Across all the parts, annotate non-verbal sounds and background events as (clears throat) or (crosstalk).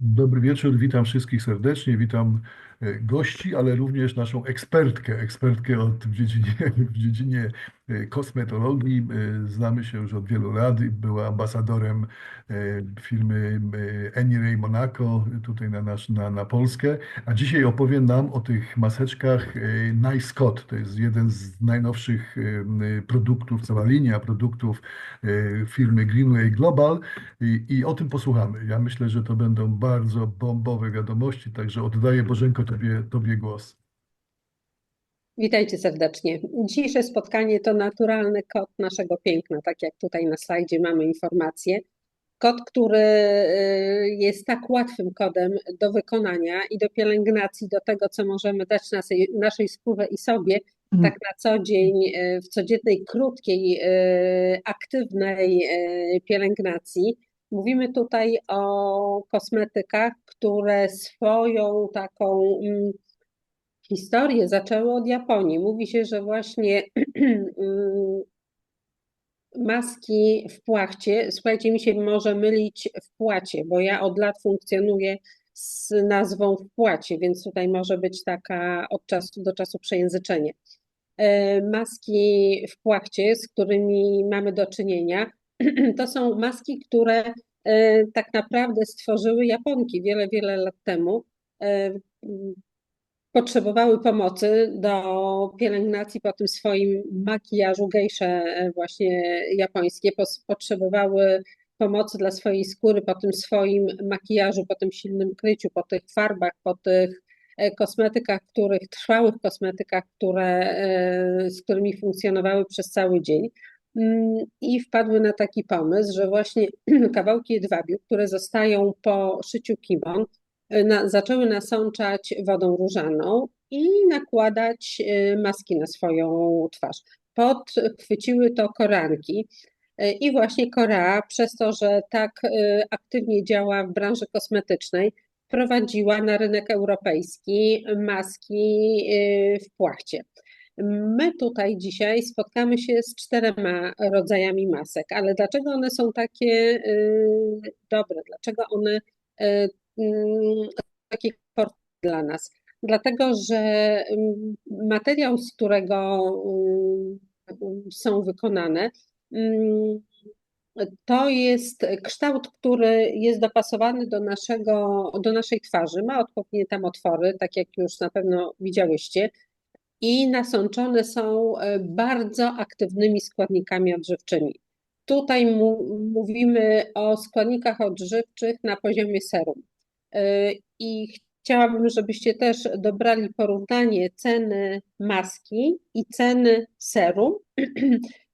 Dobry wieczór, witam wszystkich serdecznie, witam e, gości, ale również naszą ekspertkę, ekspertkę od, w dziedzinie, w dziedzinie kosmetologii. E, Znamy się już od wielu lat, była ambasadorem firmy Eniray Monaco tutaj na, nasz, na, na Polskę, a dzisiaj opowie nam o tych maseczkach Nice Scott. To jest jeden z najnowszych produktów, cała linia produktów firmy Greenway Global i, i o tym posłuchamy. Ja myślę, że to będą bardzo bombowe wiadomości, także oddaję Bożenko Tobie, tobie głos. Witajcie serdecznie. Dzisiejsze spotkanie to naturalny kod naszego piękna, tak jak tutaj na slajdzie mamy informację. Kod, który y, jest tak łatwym kodem do wykonania i do pielęgnacji, do tego, co możemy dać naszej, naszej skórze i sobie, mhm. tak na co dzień, y, w codziennej, krótkiej, y, aktywnej pielęgnacji. Mówimy tutaj o kosmetykach, które swoją taką mm, historię zaczęły od Japonii. Mówi się, że właśnie (clears throat) mm, maski w płachcie, słuchajcie, mi się może mylić w płacie, bo ja od lat funkcjonuję z nazwą w płacie, więc tutaj może być taka od czasu do czasu przejęzyczenie. E, maski w płachcie, z którymi mamy do czynienia, (clears throat) to są maski, które e, tak naprawdę stworzyły Japonki wiele, wiele lat temu. E, potrzebowały pomocy do pielęgnacji po tym swoim makijażu, gejsze właśnie japońskie, potrzebowały pomocy dla swojej skóry po tym swoim makijażu, po tym silnym kryciu, po tych farbach, po tych e, kosmetykach, których, trwałych kosmetykach, które, z którymi funkcjonowały przez cały dzień. Mm, I wpadły na taki pomysł, że właśnie (clears throat) kawałki jedwabiu, które zostają po szyciu kimon, na, zaczęły nasączać wodą różaną i nakładać y, maski na swoją twarz. Podchwyciły to koranki. Y, I właśnie Korea, przez to, że tak aktywnie działa w branży kosmetycznej, wprowadziła na rynek europejski maski w płachcie. My tutaj dzisiaj spotkamy się z czterema rodzajami masek, ale dlaczego one są takie dobre? Dlaczego one mm, takie komfortowe dla nas? Dlatego, że mm, materiał, z którego y, są wykonane, mm, to jest kształt, który jest dopasowany do, naszego, do naszej twarzy. Ma odpowiednie tam otwory, tak jak już na pewno widziałyście i nasączone są e, bardzo aktywnymi składnikami odżywczymi. Tutaj mówimy o składnikach odżywczych na poziomie serum. E, I chciałabym, żebyście też dobrali porównanie ceny maski i ceny serum.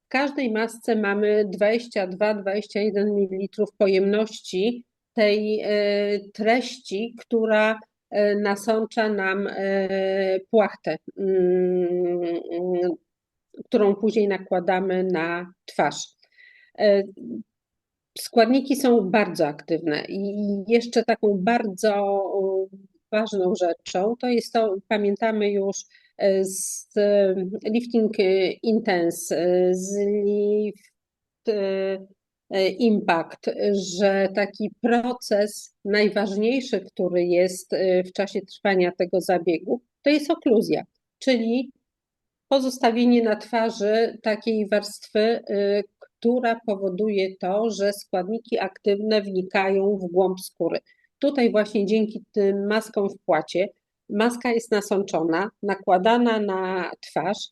W każdej masce mamy 22-21 ml pojemności tej e, treści, która E, nasącza nam płachtę, mm, którą później nakładamy na twarz. E, składniki są bardzo aktywne i jeszcze taką bardzo ważną rzeczą to jest to, pamiętamy już z Lifting Intense, z Lift E, impact, że taki proces najważniejszy, który jest e, w czasie trwania tego zabiegu, to jest okluzja, czyli pozostawienie na twarzy takiej warstwy, e, która powoduje to, że składniki aktywne wnikają w głąb skóry. Tutaj właśnie dzięki tym maskom w płacie, maska jest nasączona, nakładana na twarz,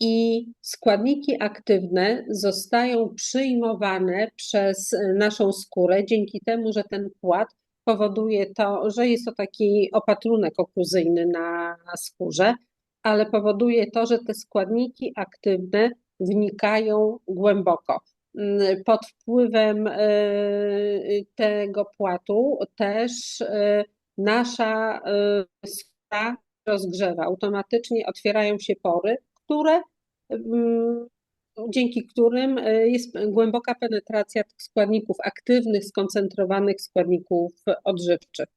i składniki aktywne zostają przyjmowane przez naszą skórę dzięki temu, że ten płat powoduje to, że jest to taki opatrunek okluzyjny na, na skórze, ale powoduje to, że te składniki aktywne wnikają głęboko. Pod wpływem e, tego płatu też e, nasza e, skóra rozgrzewa. Automatycznie otwierają się pory, które, mm, dzięki którym jest głęboka penetracja tych składników aktywnych, skoncentrowanych składników odżywczych.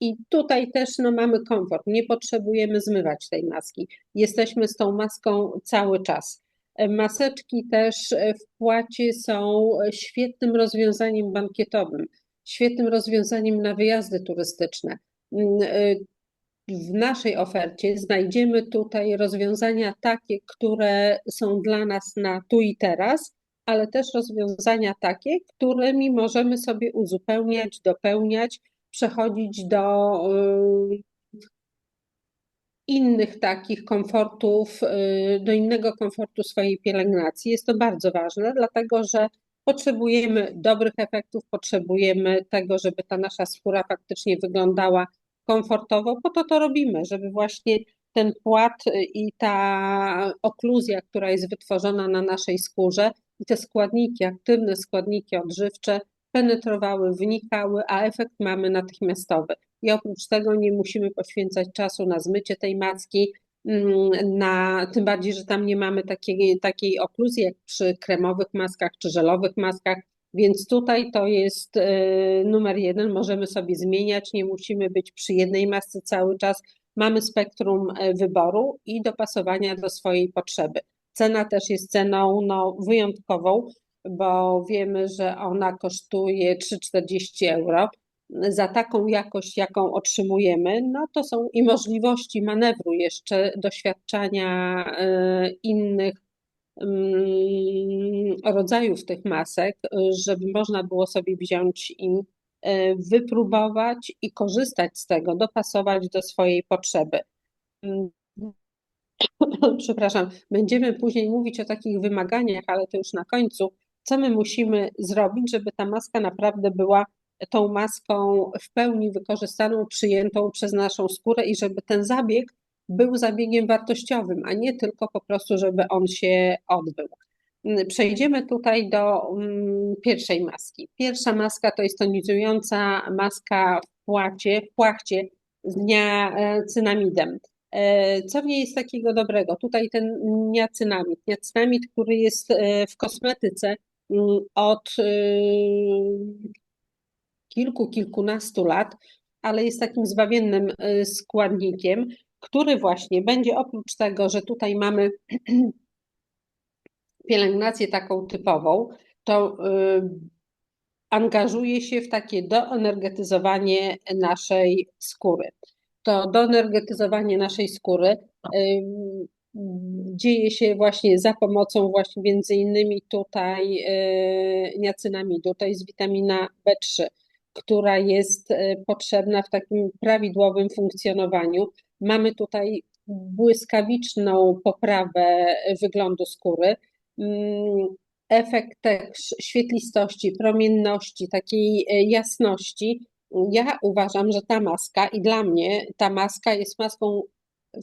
I tutaj też no, mamy komfort, nie potrzebujemy zmywać tej maski. Jesteśmy z tą maską cały czas. E, maseczki też w płacie są świetnym rozwiązaniem bankietowym. świetnym rozwiązaniem na wyjazdy turystyczne. Mm, w naszej ofercie znajdziemy tutaj rozwiązania takie, które są dla nas na tu i teraz, ale też rozwiązania takie, którymi możemy sobie uzupełniać, dopełniać, przechodzić do innych takich komfortów, y, do innego komfortu swojej pielęgnacji. Jest to bardzo ważne, dlatego że potrzebujemy dobrych efektów, potrzebujemy tego, żeby ta nasza skóra faktycznie wyglądała komfortowo, po to to robimy, żeby właśnie ten płat i ta okluzja, która jest wytworzona na naszej skórze i te składniki, aktywne składniki odżywcze penetrowały, wnikały, a efekt mamy natychmiastowy. I oprócz tego nie musimy poświęcać czasu na zmycie tej macki, mm, na, tym bardziej, że tam nie mamy takiej, takiej okluzji jak przy kremowych maskach czy żelowych maskach, więc tutaj to jest e, numer jeden, możemy sobie zmieniać, nie musimy być przy jednej masce cały czas, mamy spektrum e, wyboru i dopasowania do swojej potrzeby. Cena też jest ceną no, wyjątkową, bo wiemy, że ona kosztuje 3,40 euro. Za taką jakość, jaką otrzymujemy, no to są i możliwości manewru jeszcze, doświadczania e, innych mm, rodzajów tych masek, żeby można było sobie wziąć i e, wypróbować i korzystać z tego, dopasować do swojej potrzeby. Mm, (coughs) przepraszam, będziemy później mówić o takich wymaganiach, ale to już na końcu, co my musimy zrobić, żeby ta maska naprawdę była tą maską w pełni wykorzystaną, przyjętą przez naszą skórę i żeby ten zabieg był zabiegiem wartościowym, a nie tylko po prostu, żeby on się odbył. Przejdziemy tutaj do mm, pierwszej maski. Pierwsza maska to jest tonizująca maska w płacie, w płachcie z niacynamidem. E, co w niej jest takiego dobrego? Tutaj ten niacynamid. Niacynamid, który jest e, w kosmetyce mm, od kilku, kilkunastu lat, ale jest takim zbawiennym y, składnikiem, który właśnie będzie oprócz tego, że tutaj mamy (clears throat) pielęgnację taką typową, to y, angażuje się w takie doenergetyzowanie naszej skóry. To doenergetyzowanie naszej skóry dzieje się właśnie za pomocą właśnie między innymi tutaj y, niacynamidu, to jest witamina B3, która jest y, potrzebna w takim prawidłowym funkcjonowaniu. Mamy tutaj błyskawiczną poprawę wyglądu skóry, mm, efekt świetlistości, promienności, takiej e, jasności. Ja uważam, że ta maska i dla mnie ta maska jest maską,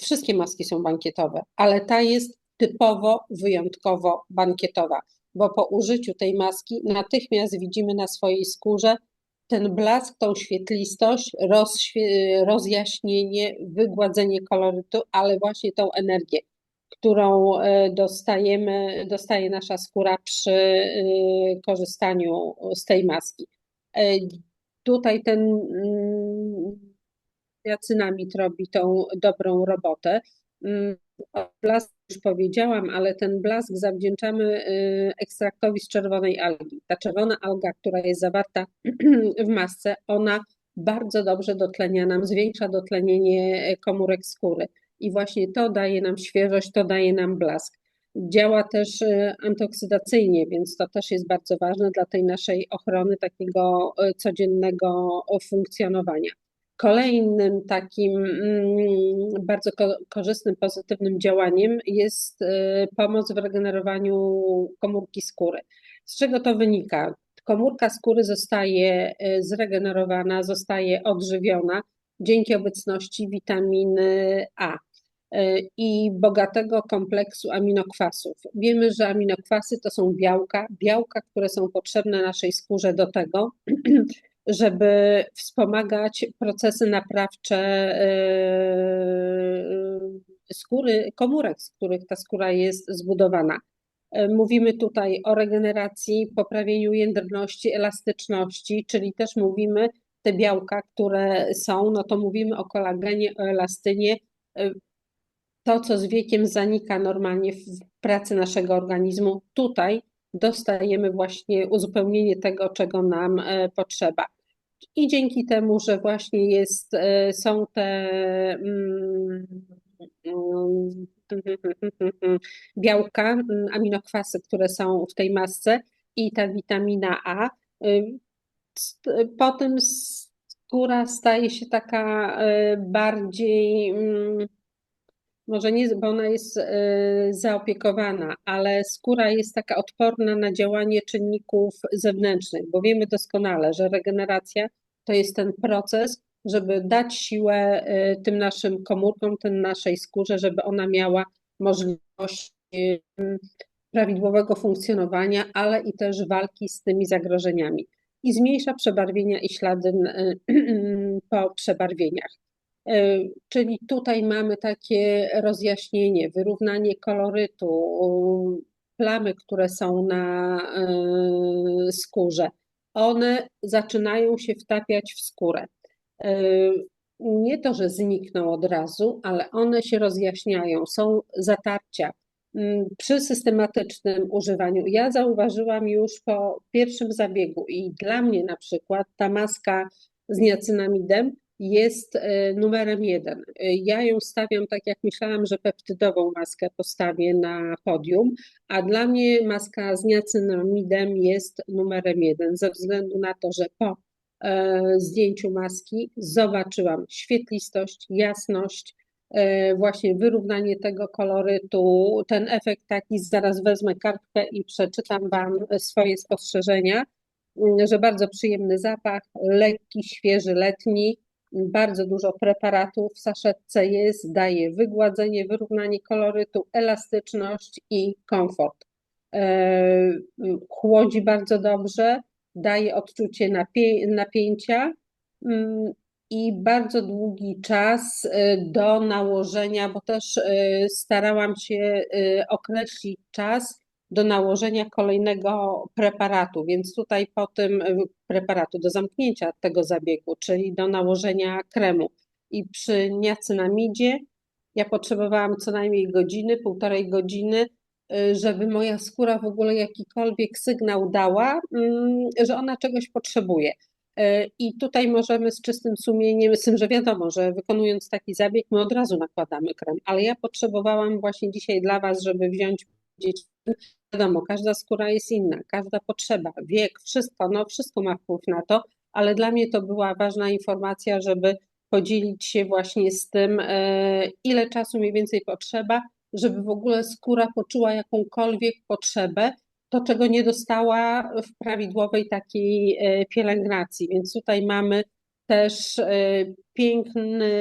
wszystkie maski są bankietowe, ale ta jest typowo, wyjątkowo bankietowa, bo po użyciu tej maski natychmiast widzimy na swojej skórze ten blask, tą świetlistość, rozjaśnienie, wygładzenie kolorytu, ale właśnie tą energię, którą e, dostajemy, dostaje nasza skóra przy e, korzystaniu z tej maski. E, tutaj ten mm, niacynamid robi tą dobrą robotę. Mm, blask już powiedziałam, ale ten blask zawdzięczamy y, ekstraktowi z czerwonej algi. Ta czerwona alga, która jest zawarta (clears throat) w masce, ona bardzo dobrze dotlenia nam, zwiększa dotlenienie komórek skóry. I właśnie to daje nam świeżość, to daje nam blask. Działa też y, antyoksydacyjnie, więc to też jest bardzo ważne dla tej naszej ochrony takiego y, codziennego funkcjonowania. Kolejnym takim mm, bardzo korzystnym, pozytywnym działaniem jest y, pomoc w regenerowaniu komórki skóry. Z czego to wynika? Komórka skóry zostaje y, zregenerowana, zostaje odżywiona dzięki obecności witaminy A y, i bogatego kompleksu aminokwasów. Wiemy, że aminokwasy to są białka, białka, które są potrzebne naszej skórze do tego, (clears throat) żeby wspomagać procesy naprawcze yy, skóry, komórek, z których ta skóra jest zbudowana. Mówimy tutaj o regeneracji, poprawieniu jędrności, elastyczności, czyli też mówimy te białka, które są, no to mówimy o kolagenie, o elastynie. To, co z wiekiem zanika normalnie w pracy naszego organizmu, tutaj dostajemy właśnie uzupełnienie tego, czego nam potrzeba. I dzięki temu, że właśnie jest, e, są te mm, mm, białka, mm, aminokwasy, które są w tej masce i ta witamina A, y, potem skóra staje się taka e, bardziej, może nie, bo ona jest e, zaopiekowana, ale skóra jest taka odporna na działanie czynników zewnętrznych, bo wiemy doskonale, że regeneracja to jest ten proces, żeby dać siłę e, tym naszym komórkom, tym naszej skórze, żeby ona miała możliwość prawidłowego funkcjonowania, ale i też walki z tymi zagrożeniami i zmniejsza przebarwienia i ślady (clears throat) po przebarwieniach. E, czyli tutaj mamy takie rozjaśnienie, wyrównanie kolorytu, plamy, które są na e, skórze. One zaczynają się wtapiać w skórę. E, nie to, że znikną od razu, ale one się rozjaśniają, są zatarcia przy systematycznym używaniu. Ja zauważyłam już po pierwszym zabiegu i dla mnie na przykład ta maska z niacynamidem jest e, numerem jeden. E, ja ją stawiam tak, jak myślałam, że peptydową maskę postawię na podium, a dla mnie maska z niacynamidem jest numerem jeden, ze względu na to, że po e, zdjęciu maski zobaczyłam świetlistość, jasność, właśnie wyrównanie tego kolorytu, ten efekt taki, zaraz wezmę kartkę i przeczytam Wam swoje spostrzeżenia, że bardzo przyjemny zapach, lekki, świeży, letni, bardzo dużo preparatów w saszetce jest, daje wygładzenie, wyrównanie kolorytu, elastyczność i komfort. E, chłodzi bardzo dobrze, daje odczucie napięcia mm, i bardzo długi czas y, do nałożenia, bo też y, starałam się określić czas do nałożenia kolejnego preparatu, więc tutaj po tym preparatu do zamknięcia tego zabiegu, czyli do nałożenia kremu. I przy niacynamidzie ja potrzebowałam co najmniej godziny, półtorej godziny, żeby moja skóra w ogóle jakikolwiek sygnał dała, mm, że ona czegoś potrzebuje. E, I tutaj możemy z czystym sumieniem, z tym, że wiadomo, że wykonując taki zabieg, my od razu nakładamy krem, ale ja potrzebowałam właśnie dzisiaj dla Was, żeby wziąć dzieci. Wiadomo, każda skóra jest inna, każda potrzeba, wiek, wszystko, no wszystko ma wpływ na to, ale dla mnie to była ważna informacja, żeby podzielić się właśnie z tym, e, ile czasu mniej więcej potrzeba, żeby w ogóle skóra poczuła jakąkolwiek potrzebę to, czego nie dostała w prawidłowej takiej e, pielęgnacji. Więc tutaj mamy też e, piękny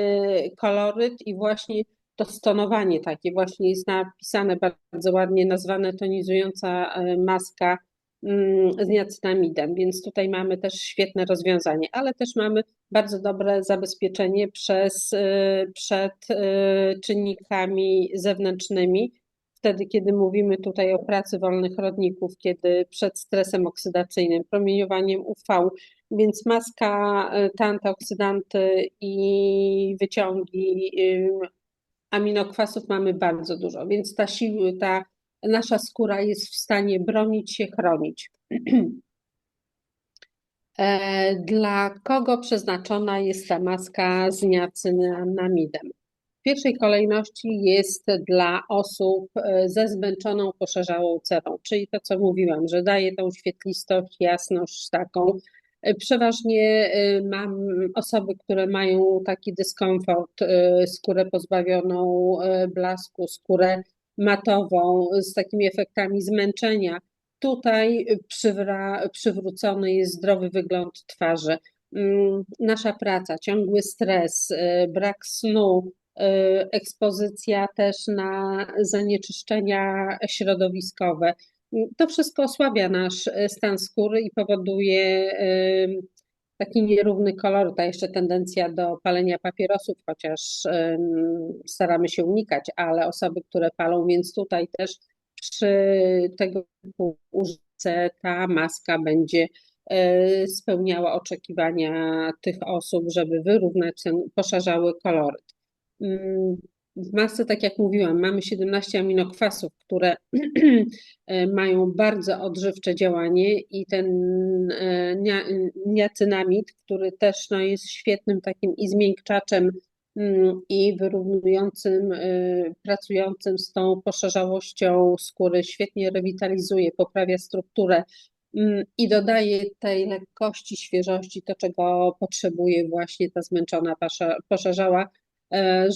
koloryt i właśnie to stonowanie takie. Właśnie jest napisane bardzo ładnie, nazwane tonizująca e, maska mm, z niacinamidem, więc tutaj mamy też świetne rozwiązanie, ale też mamy bardzo dobre zabezpieczenie przez, przed czynnikami zewnętrznymi, wtedy, kiedy mówimy tutaj o pracy wolnych rodników, kiedy przed stresem oksydacyjnym, promieniowaniem UV, więc maska, e, te antyoksydanty i wyciągi aminokwasów mamy bardzo dużo, więc ta ta nasza skóra jest w stanie bronić się, chronić. (clears throat) E, dla kogo przeznaczona jest ta maska z niacynamidem? W pierwszej kolejności jest dla osób e, ze zmęczoną, poszarzałą cerą, czyli to, co mówiłam, że daje tą świetlistość, jasność taką. E, przeważnie e, mam osoby, które mają taki dyskomfort, skórę pozbawioną blasku, skórę matową, z takimi efektami zmęczenia. Tutaj przywra, przywrócony jest zdrowy wygląd twarzy. Mm, nasza praca, ciągły stres, brak snu, ekspozycja też na zanieczyszczenia środowiskowe. To wszystko osłabia nasz y, stan skóry i powoduje y, taki nierówny kolor, ta jeszcze tendencja do palenia papierosów, chociaż staramy się unikać, ale osoby, które palą, więc tutaj też przy tego typu użyce ta maska będzie spełniała oczekiwania tych osób, żeby wyrównać ten poszarzały koloryt. W masce, tak jak mówiłam, mamy 17 aminokwasów, które (clears throat) mają bardzo odżywcze działanie i ten e, niacynamid, który też no, jest świetnym takim i zmiękczaczem mm, i wyrównującym, e, pracującym z tą poszerzałością skóry, świetnie rewitalizuje, poprawia strukturę mm, i dodaje tej lekkości, świeżości, to czego potrzebuje właśnie ta zmęczona E,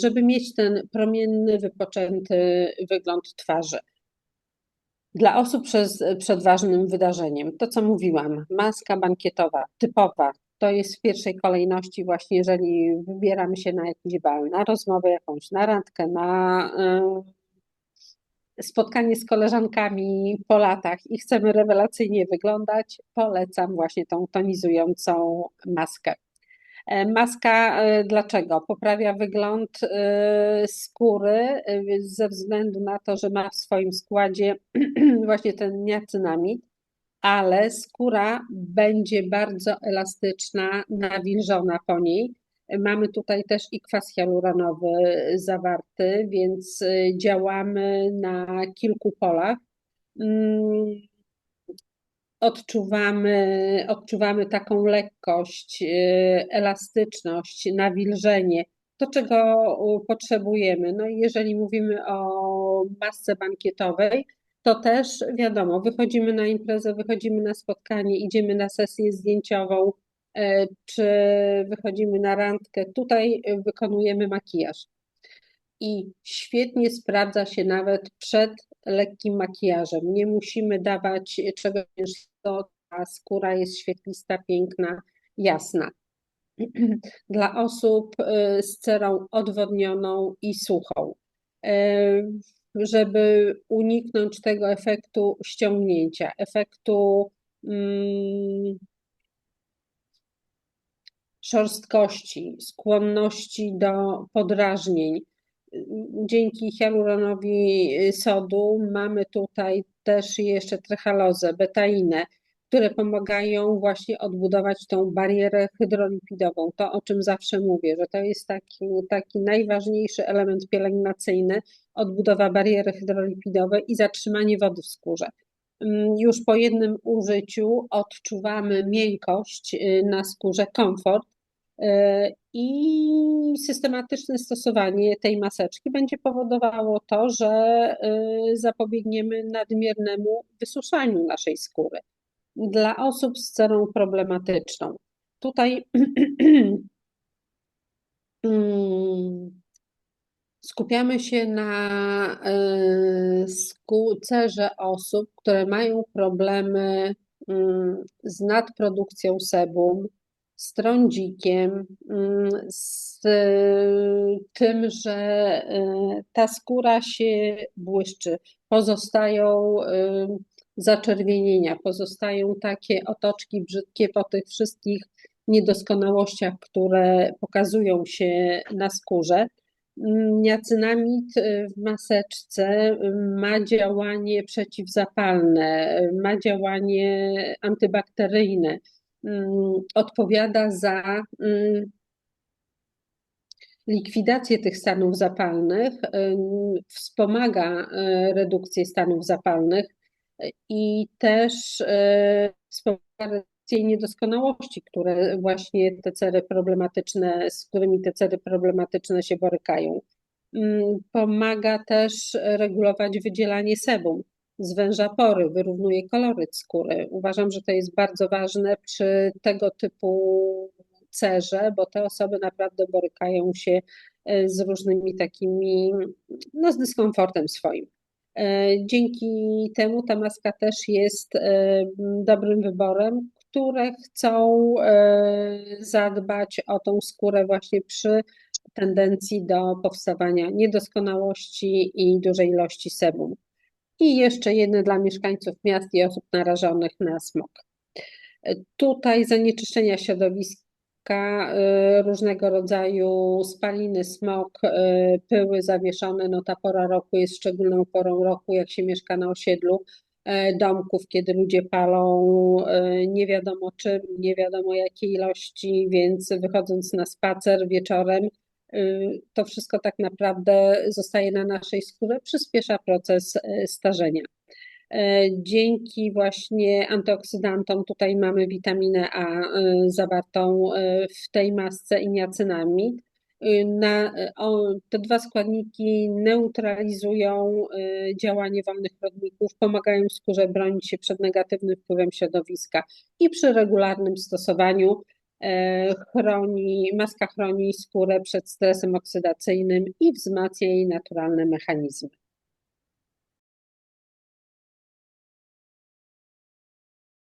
żeby mieć ten promienny, wypoczęty wygląd twarzy. Dla osób przed ważnym wydarzeniem, to co mówiłam, maska bankietowa, typowa, to jest w pierwszej kolejności właśnie, jeżeli wybieramy się na jakiś bal, na rozmowę jakąś, na randkę, na y, spotkanie z koleżankami po latach i chcemy rewelacyjnie wyglądać, polecam właśnie tą tonizującą maskę. E, maska e, dlaczego? Poprawia wygląd e, skóry ze względu na to, że ma w swoim składzie (clears throat) właśnie ten niacynamid, ale skóra będzie bardzo elastyczna, nawilżona po niej. Mamy tutaj też i kwas hialuronowy zawarty, więc działamy na kilku polach. Odczuwamy, odczuwamy taką lekkość, y, elastyczność, nawilżenie, to czego potrzebujemy. No i jeżeli mówimy o masce bankietowej, to też wiadomo, wychodzimy na imprezę, wychodzimy na spotkanie, idziemy na sesję zdjęciową, e, czy wychodzimy na randkę. Tutaj wykonujemy makijaż. I świetnie sprawdza się nawet przed lekkim makijażem. Nie musimy dawać czegoś to ta skóra jest świetlista, piękna, jasna. (clears throat) Dla osób y, z cerą odwodnioną i suchą, y, żeby uniknąć tego efektu ściągnięcia, efektu mm, szorstkości, skłonności do podrażnień. Dzięki hialuronowi sodu mamy tutaj też jeszcze trechalozę, betainę, które pomagają właśnie odbudować tą barierę hydrolipidową. To, o czym zawsze mówię, że to jest taki, taki najważniejszy element pielęgnacyjny, odbudowa bariery hydrolipidowej i zatrzymanie wody w skórze. Mm, już po jednym użyciu odczuwamy miękkość y, na skórze, komfort, E, I systematyczne stosowanie tej maseczki będzie powodowało to, że e, zapobiegniemy nadmiernemu wysuszaniu naszej skóry. Dla osób z cerą problematyczną, tutaj (clears throat) mm, skupiamy się na e, cerze osób, które mają problemy mm, z nadprodukcją sebum, z trądzikiem, mm, z tym, że y, ta skóra się błyszczy. Pozostają y, zaczerwienienia, pozostają takie otoczki brzydkie po tych wszystkich niedoskonałościach, które pokazują się na skórze. Niacynamid y, w maseczce ma działanie przeciwzapalne, ma działanie antybakteryjne Mm, odpowiada za mm, likwidację tych stanów zapalnych, wspomaga e, redukcję stanów zapalnych i też e, wspomaga redukcję niedoskonałości, które właśnie te cery problematyczne, z którymi te cery problematyczne się borykają. Mm, pomaga też regulować wydzielanie sebum zwęża pory, wyrównuje koloryt skóry. Uważam, że to jest bardzo ważne przy tego typu cerze, bo te osoby naprawdę borykają się e, z różnymi takimi, no z dyskomfortem swoim. E, dzięki temu ta maska też jest e, dobrym wyborem, które chcą zadbać o tą skórę właśnie przy tendencji do powstawania niedoskonałości i dużej ilości sebum i jeszcze jedne dla mieszkańców miast i osób narażonych na smog. Tutaj zanieczyszczenia środowiska, y, różnego rodzaju spaliny, smog, y, pyły zawieszone, no ta pora roku jest szczególną porą roku, jak się mieszka na osiedlu y, domków, kiedy ludzie palą nie wiadomo czym, nie wiadomo jakiej ilości, więc wychodząc na spacer wieczorem, to wszystko tak naprawdę zostaje na naszej skórze, przyspiesza proces y, starzenia. E, Dzięki właśnie antyoksydantom, tutaj mamy witaminę A y, zawartą y, w tej masce i niacinamid. Y, Na, o, te dwa składniki neutralizują y, działanie wolnych rodników, pomagają skórze bronić się przed negatywnym wpływem środowiska i przy regularnym stosowaniu chroni, maska chroni skórę przed stresem oksydacyjnym i wzmacnia jej naturalne mechanizmy.